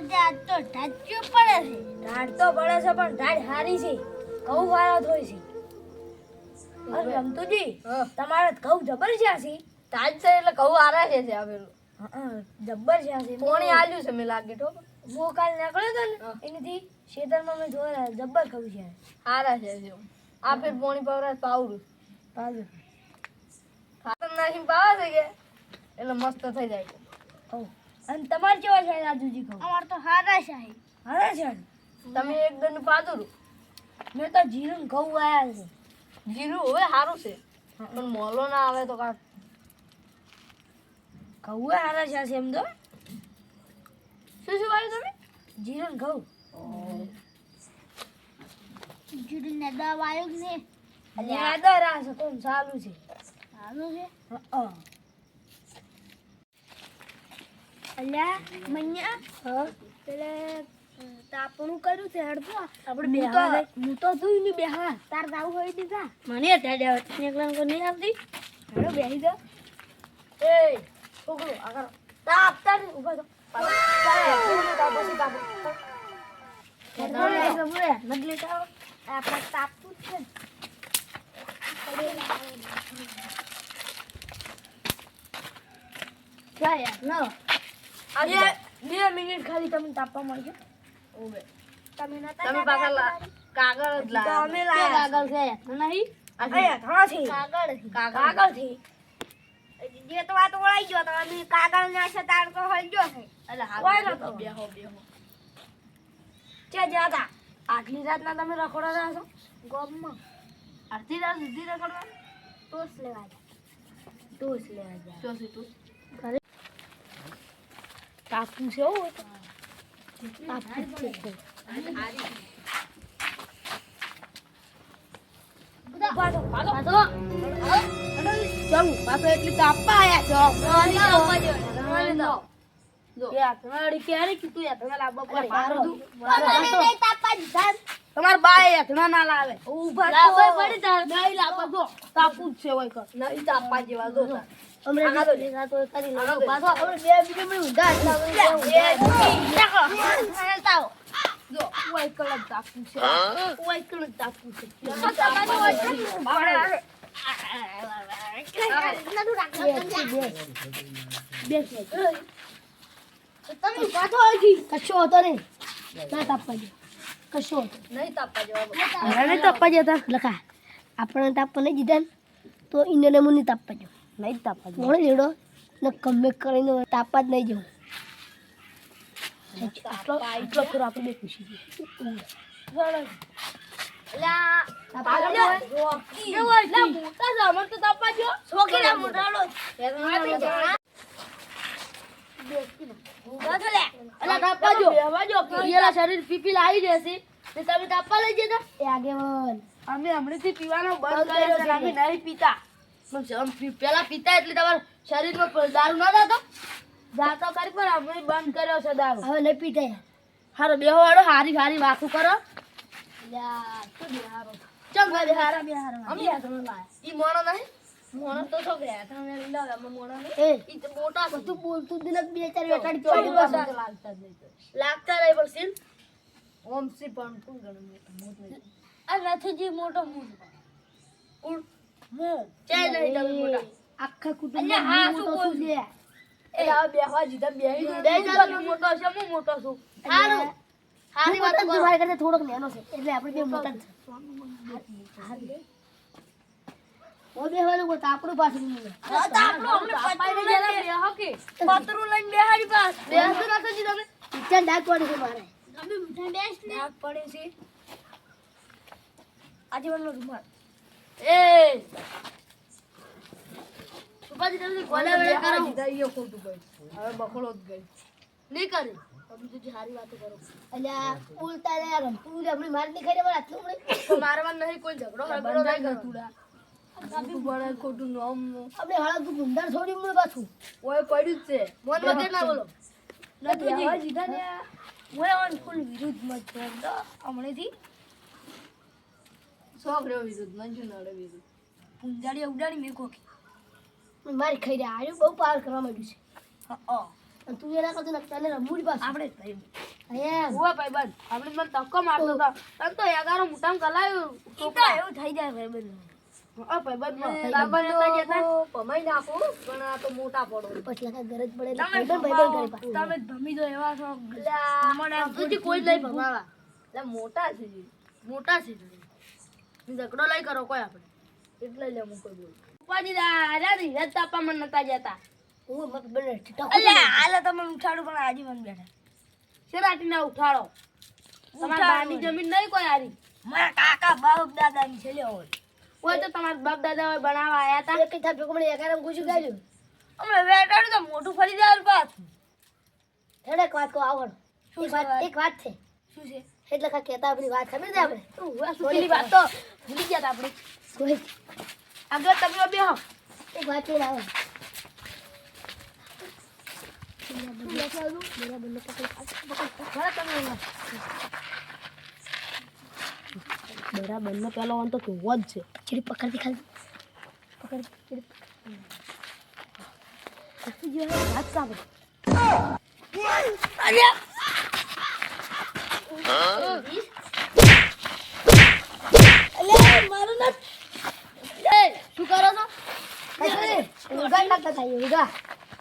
પછી આજ તો ઢાચ્યું પડે છે. ઢાળ તો પડે છે પણ ઢાળ હારી છે. ઘઉં વાળા થોય છે. અરે રમતુજી. તમારે ઘઉં જબર છે? આસી તાજ છે એટલે કહું આરા છે છે આવેલું છે. આસી પોણી આલ્યું છે મેં લાગે તો. હું કાલ નીકળ્યો તો ને એનાથી ખેતરમાં મેં જોયા જબર ઘઉં છે. આરા છે છે આ ફેર પોણી પવરાત પાવરું પાછું ખાતર નાખીને પાવા છે કે? એટલે મસ્ત થઈ જાય. છે હઉ. અને તમારે કેવા છે રાજુજી ઘઉં અમાર તો હારા છે હારા છે? તમે એક દંડ પાદું મેં તો જીરું ઘઉં વાયા છે. જીરું હવે સારું છે. પણ મોલો ના આવે તો કાંક. ઘઉં હારા છે એમ તો. શું શું વાયું તમે? જીરું ઘઉં. જીરું ને દવા આવ્યું ને અલ્યા આ છે કોણ ચાલુ છે? સારું છે? હા. અલ્યા મૈયા હા પેલે તાપણું કર્યું છે હડતો આપણે હું તો- હું. તો જોયું ને બેહવા તાર જાવું હોય દીધા મને અત્યારે આવતી એકલા કોઈ નહીં આવતી? હેડો બેહી જાઓ એ છોકરો આગળ તાપ તાપ ઊભા તો મત લેતા આવો. આપણે તાપતું જ છે યાર ન. બે મિનિટ ખાલી તમને તાપવા મળશે ઉભે. તમે નતા તમે પાછા કાગળ જ તો લાયા અમે છે. કાગળ છે? નહીં? અહીંયા થાથી કાગળ કાગળ કાગળથી જે તો વાત ઓળાઈ ગયો તો અમે કાગળ ના છે. છે એટલે બેહો, બેહો આટલી તમે રખોડા રહ્યા છો? ગોમમાં. અડધી રાત સુધી રખડવા ટોસ લેવા જાય ટોસ લેવા જાય તાપું છે એવું તાપું છે. ઊભા થો, ઊભા ચાલો પાછો એટલી તાપવા આયા છો. જો યાર, તમારી બાય હેઠણા ના લાવે. ઊભા પડી તાપુ જ છે હોય નહીં તાપવા જેવા જો જ. જો કશો હતો ને ના તાપવા દે. કશો હતો. નહીં તાપવા જેવા બોલ. તાપવા જતા લખા. આપણે તાપવા નહીં દીધા ને તો ઇન્ડિયન એમ નહીં તાપવા જો નહીં તાપવા જો મોડે જેડો ને કમે કરીને તાપા જ નહીં જવું. આટલો આટલો ફેર આપણે બે શરીર પીપી લાવી જશે તમે તાપવા લઈ જતા અમે હમણાં થી પીવાનો બંધ કર્યો અમે નહીં પીતા. પેલા પીતા એટલે તમારા શરીરમાં દારૂ ના થતો જાતો કરી પણ અમે બંધ કર્યો છે દારૂ. હવે નહીં પીતા. હારો બેહો વાળો હારી હારી વાતું કરો. ચમ ઘરે હારા બિહારો અમે ઈ મોણો નહીં. મોણો તો છો ગયા તમે લાવો અમે મોણો નહીં. ઈ તો મોટા બોલતું બે ચાર વેટાડી બસ લાગતા નહીં. લાગતા નહીં પણ સીલ ઓમ શ્રી પણ કોણ ગણે મોટા. મોટું આ નથી મોટો મોટો. કોણ હું ચાય નહીં તમે મોટા આખા કુટુંબ હા, શું બોલ? છું એ આ બેહવા જીધા બેહી બે મોટો છે હું મોટો છું હારું હારી વાત કરો તમારા કરતા થોડોક નાનો છે એટલે આપણે બે મોટા જ છે ઓ બેહવાનું કોઈ તાપડું પાછું નહીં મળે. પાપાઈને જરા બેહો કે પતરું લઈને બેહાડી પાસ બેહતો નથી જી તમે પિક્ચર ડાક પડી છે મારે તમે મીઠા ડાક પડે છે આજીવનનો રૂમાલ એ! સુપાજી તમે કોને કરો. ખોટું ગઈ હવે બખડો જ ગઈ નહીં કરી. તમે તો જે વાતો કરો અલ્યા ઉલટા લે રમતું આપણે માર નહીં ખાઈ દેવા આટલું મળે મારવા નહીં કોઈ ઝઘડો હગડો નહીં કરતુડા ખોટું બળે ખોટું નોમ? આપણે હળા તું ગુંડાર છોડી મળે પાછું. ઓય પડ્યું જ છે. મોન વગર ના બોલો. નથી જીધા ને હું એવા ફૂલ વિરુદ્ધ મત તો હમણાંથી શોખ વિરુદ્ધ મંજુ વિરુદ્ધ. પૂંજાડી ઉડાડી મેં કોકી. મારી ખાઈ રહ્યા આર્યું બહુ પાર કરવા માંડ્યું છે. અને તું એના કરતો ને તને રમવું આપણે ભાઈ એમ. હુઆ ભાઈબંધ આપણે મને ધક્કો મારતો હતો તને તો એગારો મોટામ કલાયું. ઈ એવું થઈ જાય ભાઈબંધ આ ભાઈબંધ બરાબર નતા જતા ભમાઈ નાખું. પણ આ તો મોટા પડો. પછી લખા ગરજ પડે. તમે દો એવા છો. કોઈ ભમાવા. એટલે મોટા છે મોટા છે. ઝઘડો લઈ કરો કોઈ આપણે. એટલે લે હું કોઈ બોલ ઉપાજી દાદા ધીરજ તાપા મને નતા જતા. હું મત બને અલ્યા હાલે તમે ઉઠાડો પણ આજીવન બેઠા. શેરાટી ના ઉઠાડો? તમારા બાની જમીન નહીં કોઈ આરી મારા કાકા બાપ દાદાની છે લ્યો હોય કોઈ તો તમારા બાપ દાદા હોય બનાવવા આયા હતા એક થાપ જોકો મને એકારામ ગુજુ ગાલ્યું અમે બેઠાડું તો મોટું ફરી જાય પાછું. હેડે વાત કો આવડ. એક વાત? એક વાત છે. શું છે? એટલે કા કહેતા આપણી વાત ખબર છે આપણે સુખીની વાત તો ભૂલી ગયા તા આપણે. કોઈ આગળ તમે બેહો. એક વાત લઈને આવે બરાબર નો પેલો વાન તો કેવો જ છે. ચીડી પકડતી ખાલી. પકડ ચીડી વાત છો યોગા યોગા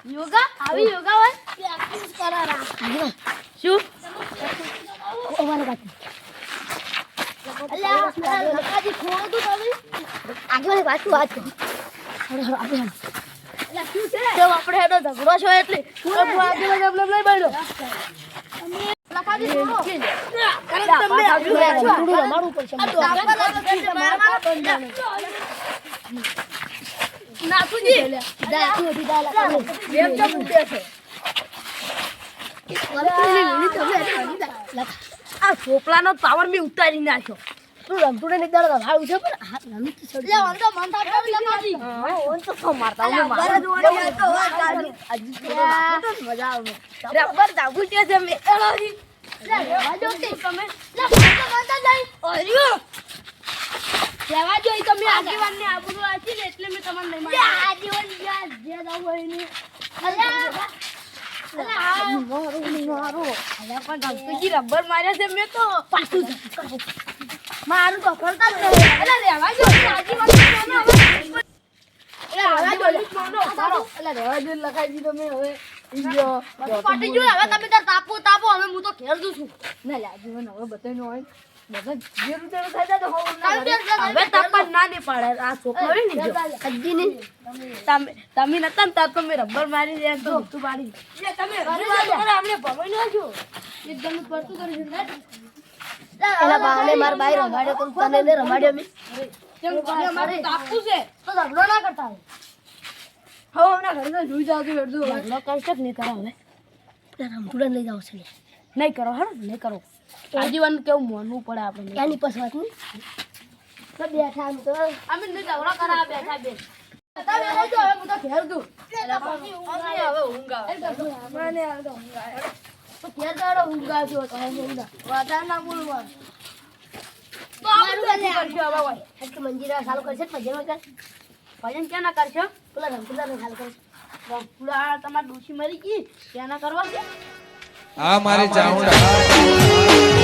યોગા આવી યોગા હોય પ્રેક્ટિસ કરારા શું? અમારે બાકી અલ્યા અલ્યા, લકાજી ખોળો તું તમે આગળ પાછું વાત કરો હરો હરો આપણે હાલો. અલ્યા શું છે કેમ આપણે હેડો ઝઘડો છો એટલે આજે જ આપણે લઈ આ ચોપલાનો પાવર મેં ઉતારી નાખ્યો. તું રમતું ને દાડા વાળ છે પણ હાથ રમી તો છોડી ઓન તો મન થાતો લકાજી હા ઓન તો સો મારતા? હું વળી આ તો વાત તો મજા આવે. રબર દાગુ છે જે મેં એળોથી. લે, રહેવા તે તમે. લે, તો વાંધા જાય અર્યો. લેવા જોઈ તમે આગેવાન ને આબરૂ આછી ને એટલે મેં તમને નહીં માર્યા. અલ્યા. અલ્યા, પણ રબર માર્યા છે મેં તો. પાછું મારું તો કરતા જ નહીં. અલ્યા, રહેવા જો હવે. તમે નતા તાપો તાપો હવે હું તો ઘેર છું. હવે તાપા. ના. તમે તમે નતા તાર તો મેં રબર મારી દે તો તમે આપણે ભવાઈ ના જો એકદમ પડતું કરી છે એના બાને માર બાઈ રમાડ્યો તો તને ને રમાડ્યો મે. કેમ ઘરે મારે તાપવું છે? તો ઝઘડો ના કરતા હવે હમણાં ઘરે તો જોઈ જાવ ઝઘડો કરશે કે નહીં કરો હવે. રમતુડા લઈ જાવ છે નહીં કરો હા નહીં કરો. આજીવન કેવું મોનવું પડે આપણે એની પાસે વાત નહીં. તો બેઠા આમ તો. અમે ને ઝઘડો કરા બેઠા બે હવે હું તો ઘેર અમને હવે ઊંઘ આવે. મને હવે તો ઊંઘ આવે. તો ઘેર તો હવે ઊંઘ આવતી હોય. તો હવે ઊંઘ આવે. વધારે ના બોલવા તો આપણે શું કરશું હવે ભાઈ. આજ કે મંજીરા ચાલુ કરશે ભજન વગર ભજન ક્યાં ના કરશો? પેલા રમતુડા ને ચાલુ કરશે. પેલા તમારે ડોશી મરી ગઈ ત્યાં ના કરવા મારી ચાઉંડા